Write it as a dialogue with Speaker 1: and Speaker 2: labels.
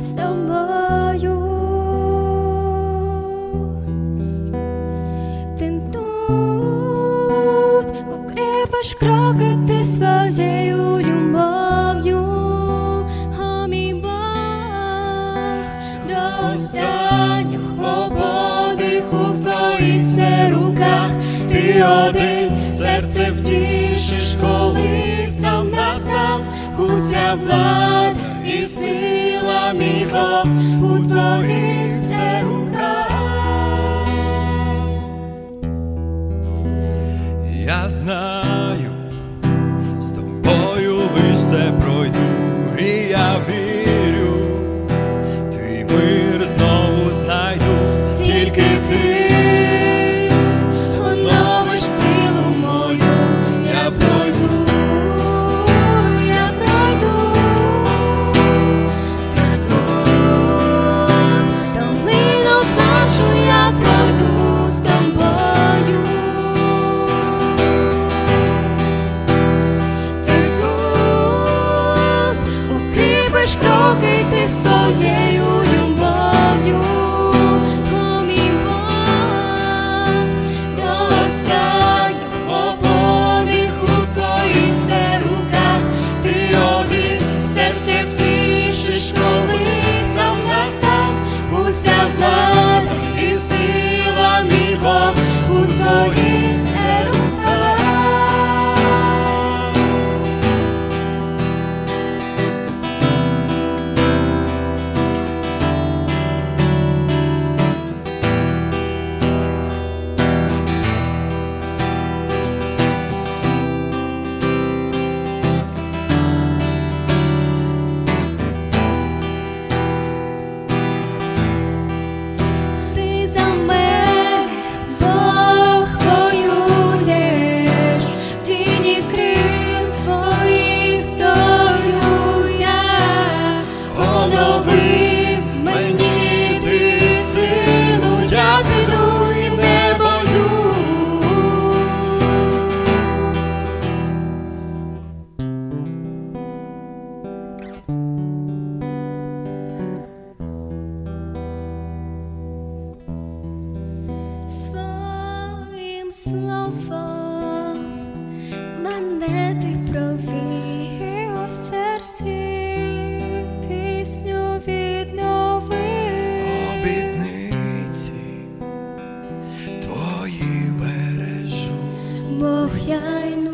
Speaker 1: з тобою. Ти тут укріпиш кроки ти своєю любов'ю, о мій Бог, до останнього подиху в твоїх все руках, ти один серце втішиш, коли уся влада і сила мій Бог у твоїх руках.
Speaker 2: Я знаю, з тобою лиш все
Speaker 1: уся влада і сила мій у твоїх Словом мене ти провів у серці пісню відновив.
Speaker 2: Обітниці твої бережу.
Speaker 1: Бог я й